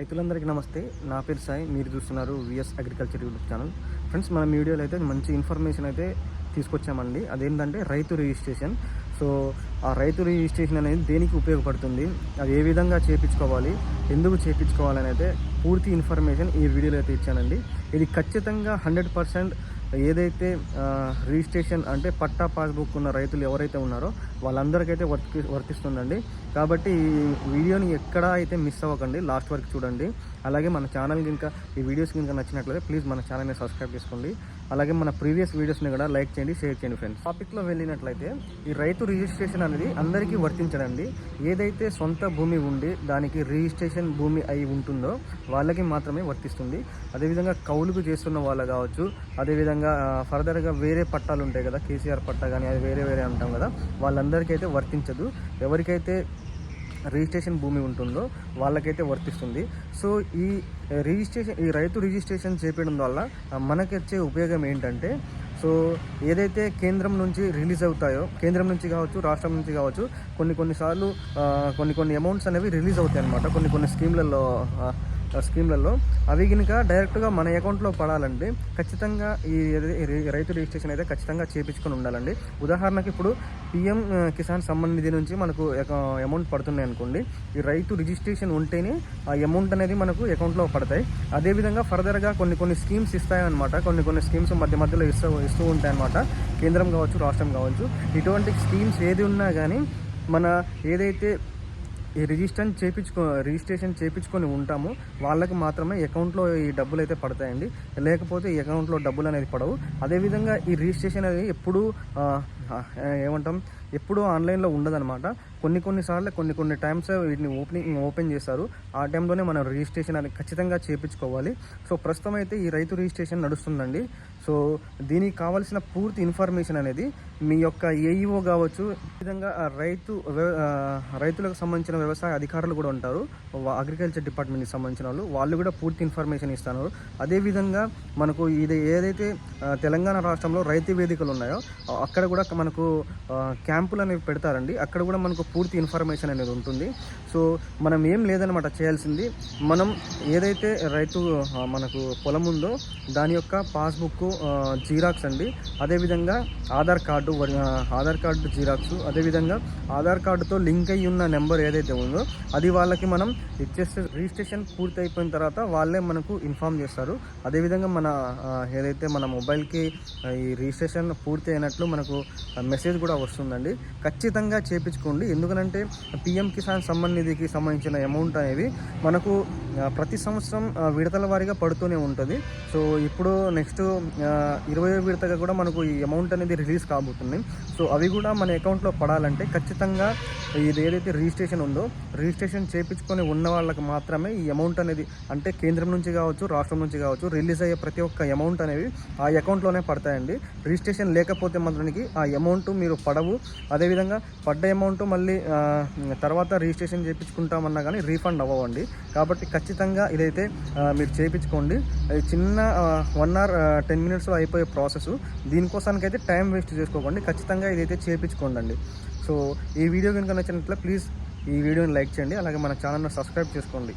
రైతులందరికీ నమస్తే. నా పేరు సాయి. మీరు చూస్తున్నారు VS agriculture YouTube channel friends మన వీడియోలో అయితే మంచి ఇన్ఫర్మేషన్ అయితే తీసుకొచ్చామండి. అదేంటంటే రైతు రిజిస్ట్రేషన్ సో ఆ రైతు రిజిస్ట్రేషన్ అనేది దేనికి ఉపయోగపడుతుంది? అది ఏ విధంగా చేపించుకోవాలి? ఎందుకు చేపించుకోవాలని అయితే పూర్తి ఇన్ఫర్మేషన్ ఈ వీడియోలో అయితే ఇచ్చానండి. ఇది ఖచ్చితంగా హండ్రెడ్ పర్సెంట్ ఏదైతే రిజిస్ట్రేషన్ అంటే పట్టా పాస్బుక్ ఉన్న రైతులు ఎవరైతే ఉన్నారో వాళ్ళందరికైతే వర్తి వర్తిస్తుందండి. కాబట్టి ఈ వీడియోని ఎక్కడా అయితే మిస్ అవ్వకండి. లాస్ట్ వరకు చూడండి. అలాగే మన ఛానల్కి ఇంకా ఈ వీడియోస్ ఇంకా నచ్చినట్లయితే ప్లీజ్ మన ఛానల్ని సబ్స్క్రైబ్ చేసుకోండి. అలాగే మన ప్రీవియస్ వీడియోస్ని కూడా లైక్ చేయండి షేర్ చేయండి ఫ్రెండ్స్. టాపిక్లో వెళ్ళినట్లయితే ఈ రైతు రిజిస్ట్రేషన్ అనేది అందరికీ వర్తించడండి. ఏదైతే సొంత భూమి ఉండి దానికి రిజిస్ట్రేషన్ భూమి అయి ఉంటుందో వాళ్ళకి మాత్రమే వర్తిస్తుంది. అదేవిధంగా కౌలుకు చేస్తున్న వాళ్ళు కావచ్చు అదేవిధంగా ఫర్దర్గా వేరే పట్టాలు ఉంటాయి కదా కేసీఆర్ పట్టా కానీ అది వేరే వేరే అంటాం కదా వాళ్ళందరికీ అయితే వర్తించదు. ఎవరికైతే రిజిస్ట్రేషన్ భూమి ఉంటుందో వాళ్ళకైతే వర్తిస్తుంది. సో ఈ రిజిస్ట్రేషన్ ఈ రైతు రిజిస్ట్రేషన్ చేపడం వల్ల మనకి వచ్చే ఉపయోగం ఏంటంటే సో ఏదైతే కేంద్రం నుంచి రిలీజ్ అవుతాయో కేంద్రం నుంచి కావచ్చు రాష్ట్రం నుంచి కావచ్చు కొన్ని కొన్నిసార్లు కొన్ని కొన్ని అమౌంట్స్ అనేవి రిలీజ్ అవుతాయి అనమాట కొన్ని కొన్ని స్కీమ్లలో స్కీమ్లలో. అవి కనుక డైరెక్ట్గా మన అకౌంట్లో పడాలంటే ఖచ్చితంగా ఈ రైతు రిజిస్ట్రేషన్ అయితే ఖచ్చితంగా చేపించుకొని ఉండాలండి. ఉదాహరణకి ఇప్పుడు పిఎం కిసాన్ సమ్మాన్ నిధి నుంచి మనకు అమౌంట్ పడుతున్నాయి అనుకోండి. ఈ రైతు రిజిస్ట్రేషన్ ఉంటేనే ఆ అమౌంట్ అనేది మనకు అకౌంట్లో పడతాయి. అదేవిధంగా ఫర్దర్గా కొన్ని కొన్ని స్కీమ్స్ ఇస్తాయన్నమాట. కొన్ని కొన్ని స్కీమ్స్ మధ్య మధ్యలో ఇస్తూ ఇస్తూ ఉంటాయన్నమాట. కేంద్రం కావచ్చు రాష్ట్రం కావచ్చు. ఇటువంటి స్కీమ్స్ ఏది ఉన్నా కానీ మన ఏదైతే ఈ రిజిస్ట్రేషన్ చేపించుకో రిజిస్ట్రేషన్ చేపించుకొని ఉంటాము. వాళ్ళకి మాత్రమే అకౌంట్లో ఈ డబ్బులు అయితే పడతాయండి. లేకపోతే ఈ అకౌంట్లో డబ్బులు అనేది పడవు. అదేవిధంగా ఈ రిజిస్ట్రేషన్ అనేది ఎప్పుడూ ఏమంటాం? ఎప్పుడూ ఆన్లైన్లో ఉండదనమాట కొన్ని కొన్ని సార్లు కొన్ని కొన్ని టైమ్స్ వీటిని ఓపెనింగ్ ఓపెన్ చేస్తారు ఆ టైంలోనే మనం రిజిస్ట్రేషన్ అనేది ఖచ్చితంగా చేపించుకోవాలి. సో ప్రస్తుతం అయితే ఈ రైతు రిజిస్ట్రేషన్ నడుస్తుందండి. సో దీనికి కావాల్సిన పూర్తి ఇన్ఫర్మేషన్ అనేది మీ యొక్క ఏఈఓ కావచ్చు ఈ విధంగా రైతు రైతులకు సంబంధించిన వ్యవసాయ అధికారులు కూడా ఉంటారు. అగ్రికల్చర్ డిపార్ట్మెంట్కి సంబంధించిన వాళ్ళు. వాళ్ళు కూడా పూర్తి ఇన్ఫర్మేషన్ ఇస్తున్నారు అదేవిధంగా మనకు ఇది ఏదైతే తెలంగాణ రాష్ట్రంలో రైతు వేదికలు ఉన్నాయో అక్కడ కూడా మనకు క్యాంపులు అనేవి పెడతారండి. అక్కడ కూడా మనకు పూర్తి ఇన్ఫర్మేషన్ అనేది ఉంటుంది. సో మనం ఏం లేదనమాట చేయాల్సింది. మనం ఏదైతే రైతు మనకు పొలం ఉందో దాని యొక్క పాస్బుక్ జీరాక్స్ అండి. అదేవిధంగా ఆధార్ కార్డు వరి- ఆధార్ కార్డు జీరాక్స్ అదేవిధంగా ఆధార్ కార్డుతో లింక్ అయ్యి ఉన్న నెంబర్ ఏదైతే ఉందో అది వాళ్ళకి మనం ఇచ్చేస్తే రిజిస్ట్రేషన్ పూర్తి అయిపోయిన తర్వాత వాళ్ళే మనకు ఇన్ఫామ్ చేస్తారు. అదేవిధంగా మన ఏదైతే మన మొబైల్కి ఈ రిజిస్ట్రేషన్ పూర్తి అయినట్లు మనకు మెసేజ్ కూడా వస్తుందండి. ఖచ్చితంగా చేపించుకోండి. ఎందుకనంటే పిఎం కిసాన్ సమ్మాన్ నిధికి సంబంధించిన అమౌంట్ అనేది మనకు ప్రతి సంవత్సరం విడతల వారీగా పడుతూనే ఉంటుంది. సో ఇప్పుడు నెక్స్ట్ ఇరవై విడతగా కూడా మనకు ఈ అమౌంట్ అనేది రిలీజ్ కాబోతుంది. సో అవి కూడా మన అకౌంట్లో పడాలంటే ఖచ్చితంగా ఇది ఏదైతే రిజిస్ట్రేషన్ ఉందో రిజిస్ట్రేషన్ చేయించుకొని ఉన్న వాళ్ళకి మాత్రమే ఈ అమౌంట్ అనేది అంటే కేంద్రం నుంచి కావచ్చు రాష్ట్రం నుంచి కావచ్చు రిలీజ్ అయ్యే ప్రతి ఒక్క అమౌంట్ అనేవి ఆ అకౌంట్లోనే పడతాయండి. రిజిస్ట్రేషన్ లేకపోతే మాత్రానికి ఆ అమౌంట్ మీరు పడవు. అదేవిధంగా పడ్డ అమౌంట్ మళ్ళీ తర్వాత రిజిస్ట్రేషన్ చేయించుకుంటామన్నా కానీ రీఫండ్ అవ్వండి కాబట్టి ఖచ్చితంగా ఇదైతే మీరు చేయించుకోండి. అది చిన్న వన్ అవర్ టెన్ మినిట్స్లో అయిపోయే ప్రాసెస్ దీనికోసానికి అయితే టైం వేస్ట్ చేసుకోకండి. ఖచ్చితంగా ఇదైతే చేయించుకోండి సో ఈ వీడియో కనుక నచ్చినట్లయితే ప్లీజ్ ఈ వీడియోని లైక్ చేయండి. అలాగే మన ఛానల్ను సబ్స్క్రైబ్ చేసుకోండి.